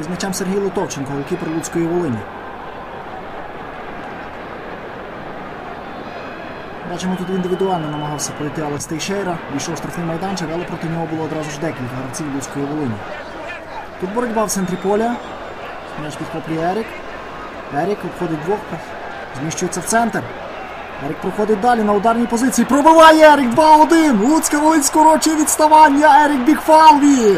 І з м'ячем Сергій Литовченко, голкіпер Луцької Волині. Бачимо, тут індивідуально намагався пройти Алекс Тейшейра, війшов штрафний майданчик, але проти нього було одразу ж декілька гравців Луцької Волині. Тут боротьба в центрі поля. М'яч підхоплює Ерік. Ерік обходить двох, зміщується в центр. Ерік проходить далі на ударній позиції. Пробиває Ерік 2-1. Луцька Волинь скорочує відставання. Ерік Бігфалві.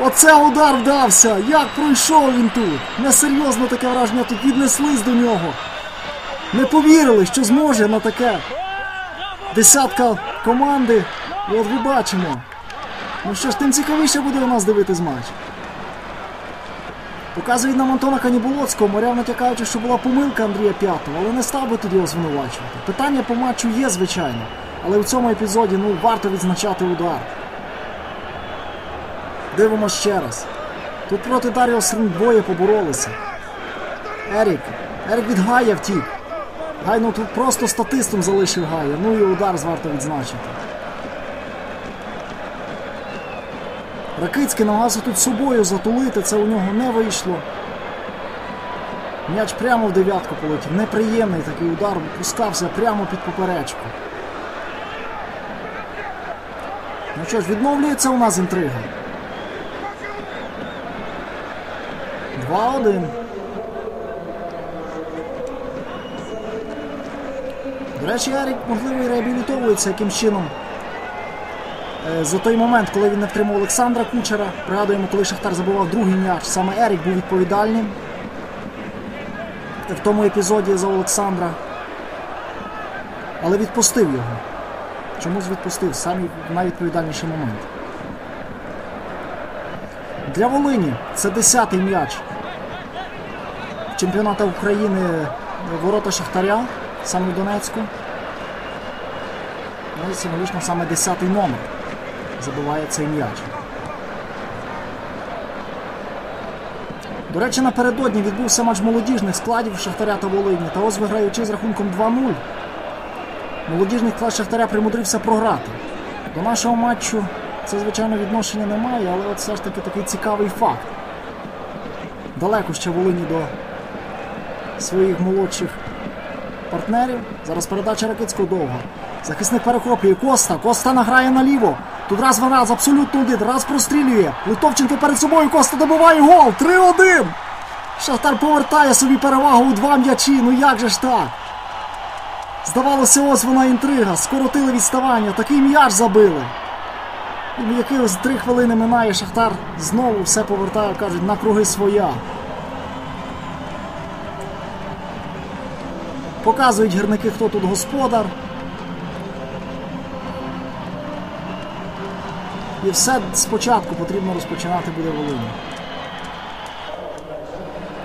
Оце удар вдався. Як пройшов він тут? Несерйозно таке враження тут віднеслись до нього. Не повірили, що зможе на таке. Десятка команди. І от ви бачимо. Ну що ж, тим цікавіше буде у нас дивитись матч. Показують нам Антона Каніболоцького, моряв натякаючи, що була помилка Андрія П'ятого, але не став би тут його звинувачувати. Питання по матчу є, звичайно, але в цьому епізоді ну, варто відзначати удар. Дивимось ще раз. Тут проти Даріо Срин двоє поборолися. Ерік. Ерік від Гая втік. Гай ну тут просто статистом залишив Гая. Ну і удар варто відзначити. Ракицький намагався тут собою затулити, це у нього не вийшло. М'яч прямо в дев'ятку полетів. Неприємний такий удар, пускався прямо під поперечку. Ну що ж, відновлюється у нас інтрига. 2-1. До речі, Ярік, можливо, і реабілітовується яким чином. Е, За той момент, коли він не втримав Олександра Кучера, пригадуємо, коли Шахтар забував другий м'яч, саме Ерік був відповідальним в тому епізоді за Олександра. Але відпустив його. Чомусь відпустив самі найвідповідальніший момент. Для Волині це 10-й м'яч чемпіоната України ворота Шахтаря, саме в Донецьку. Ну символічно саме 10-й номер забиває цей м'яч. До речі, напередодні відбувся матч молодіжних складів Шахтаря та Волині. Та ось виграючи з рахунком 2-0. Молодіжний склад Шахтаря примудрився програти. До нашого матчу це, звичайно, відношення немає, але от все ж таки такий цікавий факт. Далеко ще Волині до своїх молодших партнерів. Зараз передача Ракицького довга. Захисник перехоплює Коста. Коста награє наліво. Тут раз в раз абсолютно один. Раз прострілює. Литовченко перед собою. Коста добиває гол. 3-1. Шахтар повертає собі перевагу у два м'ячі. Ну як же ж так? Здавалося, ось вона інтрига. Скоротили відставання. Такий м'яч забили. І якихось три хвилини минає Шахтар. Знову все повертає, кажуть, на круги своя. Показують гірники, хто тут господар. І все спочатку потрібно розпочинати буде Волині.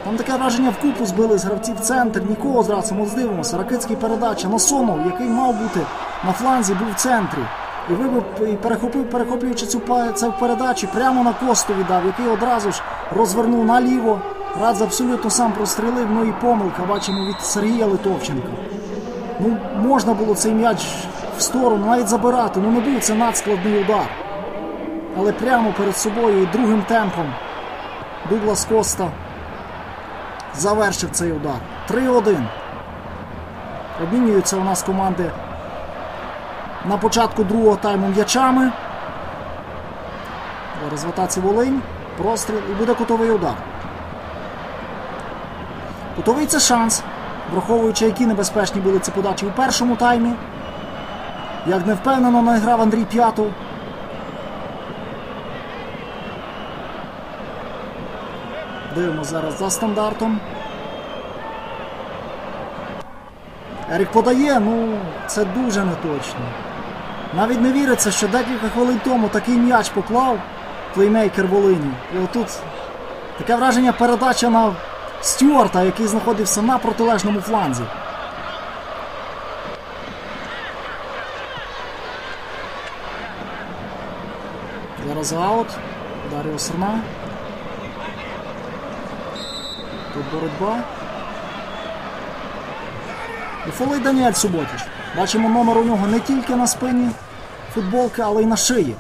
Там таке враження в купу збили з гравців центр, нікого зразу, ми здивимося. Ракицький передача на Насонов, який мав бути на фланзі, був в центрі. І вибив, і перехопив, перехоплюючи цю цю передачу, прямо на косту віддав, який одразу ж розвернув наліво. Радз абсолютно сам прострілив, ну і помилка, бачимо, від Сергія Литовченка. Ну, можна було цей м'яч в сторону, навіть забирати, ну не був це надскладний удар. Але прямо перед собою і другим темпом Дуглас Коста завершив цей удар. 3-1. Обмінюються у нас команди на початку другого тайму м'ячами. Атаці Волинь. Простріл і буде кутовий удар. Кутовий це шанс, враховуючи, які небезпечні були ці подачі у першому таймі. Як не впевнено наіграв Андрій П'ятов. Дивимося зараз за стандартом. Ерік подає, ну це дуже неточно. Навіть не віриться, що декілька хвилин тому такий м'яч поклав плеймейкер Волині. І отут таке враження передача на Стюарта, який знаходився на протилежному фланзі. Зараз аут. Даріо Серна. Тут боротьба. І фолий Даніель Суботіч. Бачимо номер у нього не тільки на спині футболки, але й на шиї.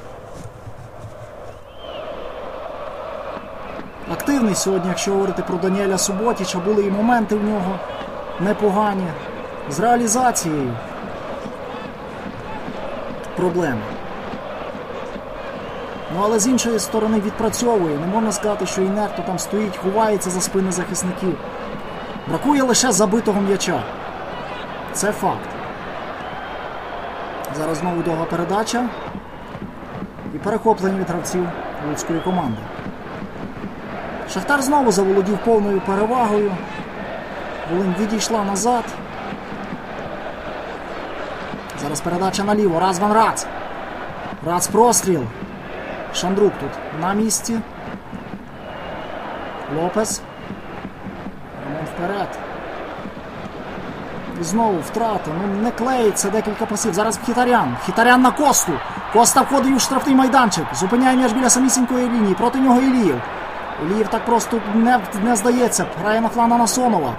Активний сьогодні, якщо говорити про Даніеля Суботіча, були і моменти в нього непогані. З реалізацією проблеми. Ну, але з іншої сторони відпрацьовує. Не можна сказати, що інерто там стоїть, ховається за спини захисників. Бракує лише забитого м'яча. Це факт. Зараз знову довга передача. І перехоплення від гравців луцької команди. Шахтар знову заволодів повною перевагою. Волинь відійшла назад. Зараз передача наліво. Разван Рац. Рац простріл. Шандрук тут на місці. Лопес. Роман вперед. І знову втрата. Ну не клеїться декілька пасів. Зараз Хітарян. Хітарян на косту. Коста входить у штрафний майданчик. Зупиняє м'яч біля самісінької лінії. Проти нього Ілієв. Ілієв так просто не, не здається. Грає на флана Насонова.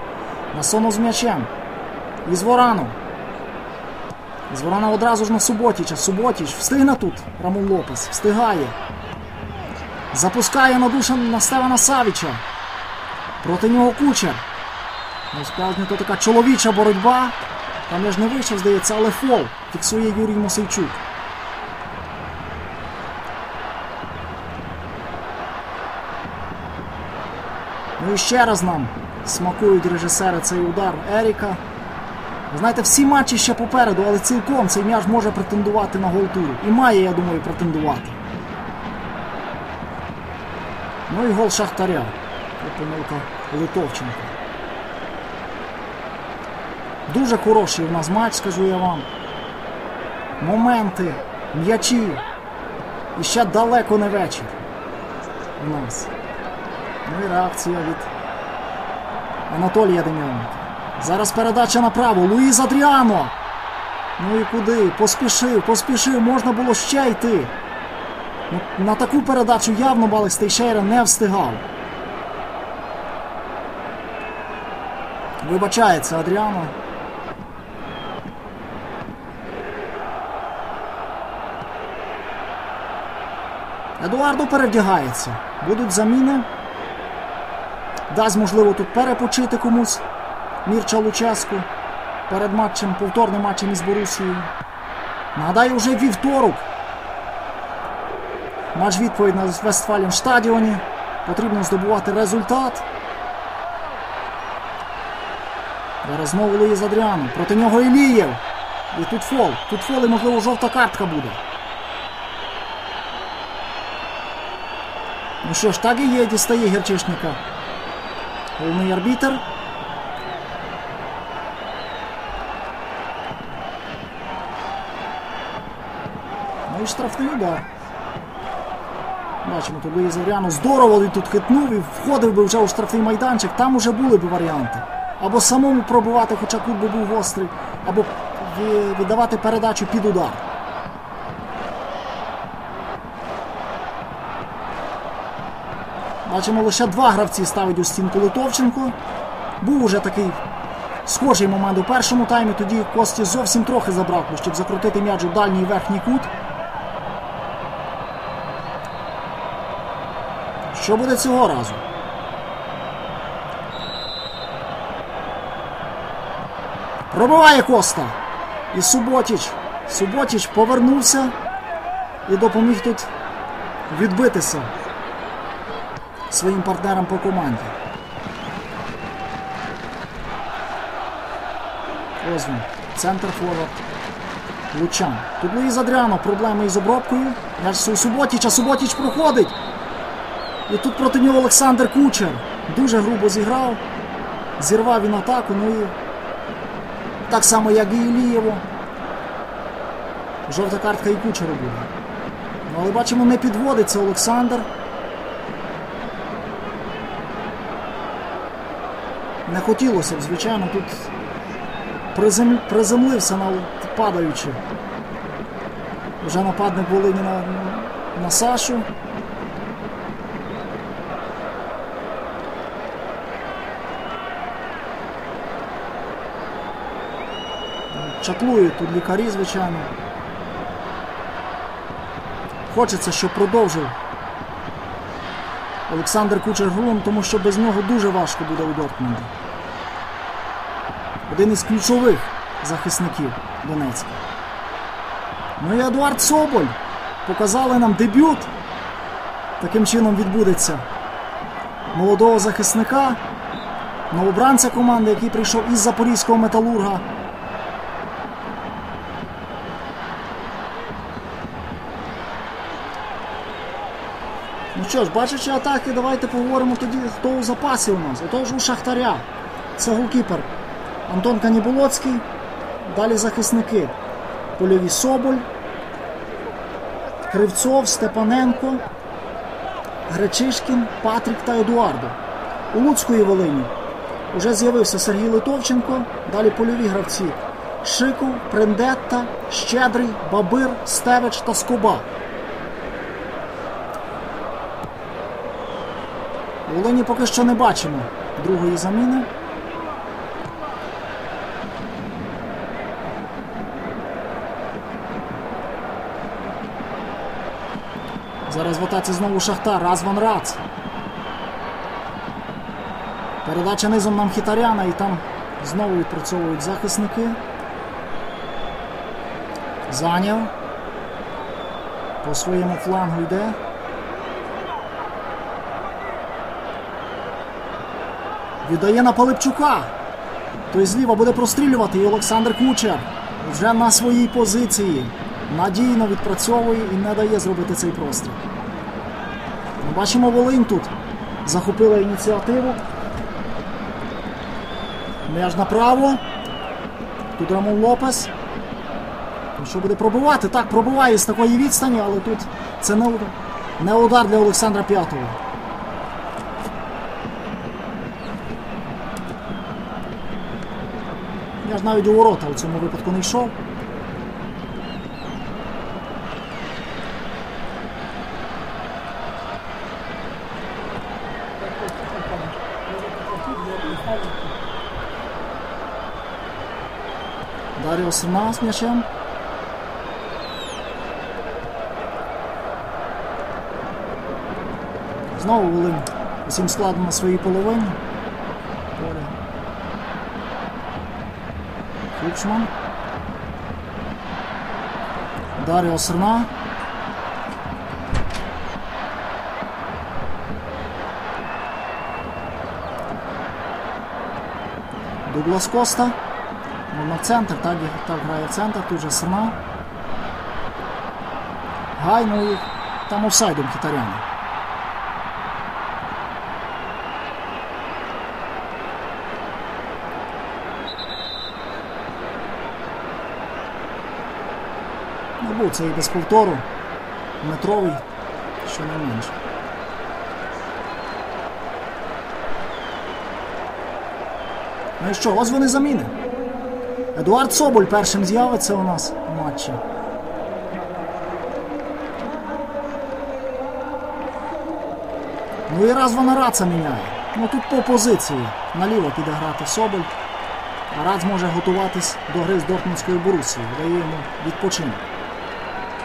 Насонов з м'ячем. І з Ворану. З Ворона одразу ж на Суботіча. Суботіч встигне тут Рамон Лопес. Встигає. Запускає на душа на Стевана Савіча. Проти нього кучер. Ну, справді то така чоловіча боротьба. Там я ж не вийшов, здається, але фол. Фіксує Юрій Мосейчук. Ну і ще раз нам смакують режисери цей удар Еріка. Знаєте, всі матчі ще попереду, але цілком цей м'яч може претендувати на гол-туру. І має, я думаю, претендувати. Ну і гол Шахтаря. Це помилка Литовченка. Дуже хороший у нас матч, скажу я вам. Моменти, м'ячі. І ще далеко не вечір. У нас. Ну і реакція від Анатолія Дем'яненка. Зараз передача направо. Луїз Адріано. Ну і куди? Поспішив, поспішив, можна було ще йти. Ну, На таку передачу явно Балес Тейшейра не встигав. Вибачається Адріано. Едуардо перевдягається. Будуть заміни. Дасть можливо тут перепочити комусь. Мірча Луческу перед матчем, повторним матчем із Борусією. Нагадаю, вже вівторок. Матч відповідь на Вестфалін стадіоні. Потрібно здобувати результат. Зараз знову Луїз Адріану. Проти нього Ілієв. І тут фол. Тут фол і, можливо, жовта картка буде. Ну що ж, так і є, дістає Герчишника. Головний арбітер. Ну і штрафний удар. Бачимо, тут Луїз Авріано здорово він тут хитнув і входив би вже у штрафний майданчик, там уже були б варіанти. Або самому пробивати, хоча кут би був гострий, або віддавати передачу під удар. Бачимо, лише два гравці ставить у стінку Литовченко. Був уже такий схожий момент у першому таймі, тоді Кості зовсім трохи забракло, щоб закрутити м'яч у дальній верхній кут. Що буде цього разу? Пробиває Коста. І Суботіч. Суботіч повернувся і допоміг тут відбитися своїм партнерам по команді. Ось він. Центр форвард. Лучан. Тут Луїз Адріано. Проблеми із обробкою. М'яч у Суботіча. Суботіч проходить. І тут проти нього Олександр Кучер. Дуже грубо зіграв. Зірвав він атаку. Ну і так само, як і Ілієво. Жовта картка і Кучеру буде. Ну, але бачимо, не підводиться Олександр. Не хотілося б, звичайно, тут призем... приземлився на падаючи. Вже нападник Волині на, на Сашу. Чаклують тут лікарі, звичайно. Хочеться, щоб продовжив Олександр Кучер Грум, тому що без нього дуже важко буде у Дортмунді. Один із ключових захисників Донецька. Ну і Едуард Соболь. Показали нам дебют. Таким чином відбудеться молодого захисника, новобранця команди, який прийшов із Запорізького металурга. Ну що ж, бачачи атаки, давайте поговоримо тоді, хто у запасі у нас. Отож у Шахтаря. Це голкіпер Антон Каніболоцький. Далі захисники. Польові Соболь, Кривцов, Степаненко, Гречишкін, Патрік та Едуардо. У Луцької Волині вже з'явився Сергій Литовченко. Далі польові гравці. Шиков, Прендетта, Щедрий, Бабир, Стевич та Скоба. Волині поки що не бачимо другої заміни. Зараз знову Шахтар. Разван Рац. Передача низом нам Хітаряна і там знову відпрацьовують захисники. Зайняв. По своєму флангу йде. Віддає на Палипчука. Той зліва буде прострілювати і Олександр Кучер вже на своїй позиції. Надійно відпрацьовує і не дає зробити цей простріл. Бачимо, Волинь тут захопила ініціативу. М'яж направо. Тут Рамон Лопес. Ну, Що буде пробивати? Так, пробиває з такої відстані, але тут це не удар, не удар для Олександра П'ятого. Я ж навіть у ворота у цьому випадку не йшов. Сина з м'ячем. Знову Волинь усім складом на своїй половині. Кучман. Даріо Сирна. Дуглас Коста. На центр, так, так грає центр, тут же Сирна. Гай, ну і там офсайдом Китаряна. Ну, був це і без повтору. Метровий, що не менше. Ну і що, ось вони заміни. Едуард Соболь першим з'явиться у нас у матчі. Ну і раз вона Раца міняє. Ну тут по позиції. Наліво піде грати Соболь. А Рац може готуватись до гри з Дортмундською Борусією. Дає йому відпочинок.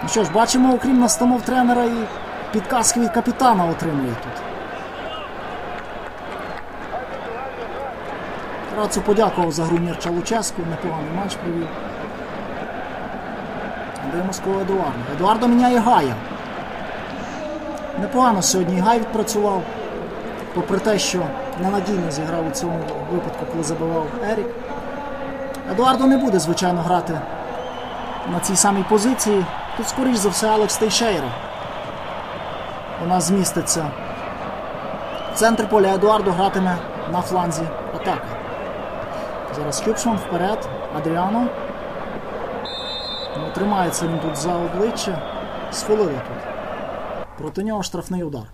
Ну що ж, бачимо, окрім настанов тренера і підказки від капітана отримує тут. Рацу подякував за гру Мірча Луческу, непоганий матч провів. Дивимось кого Едуарда. Едуардо міняє Гая. Непогано сьогодні Гай відпрацював, попри те, що ненадійно зіграв у цьому випадку, коли забивав Ерік. Едуардо не буде, звичайно, грати на цій самій позиції. Тут, скоріш за все, Алекс Тейшейра. Нас зміститься. В центрі поля Едуардо гратиме на фланзі атаки. Зараз Кюпшман вперед. Адріано. Тримається він тут за обличчя. Схвалили тут. Проти нього штрафний удар.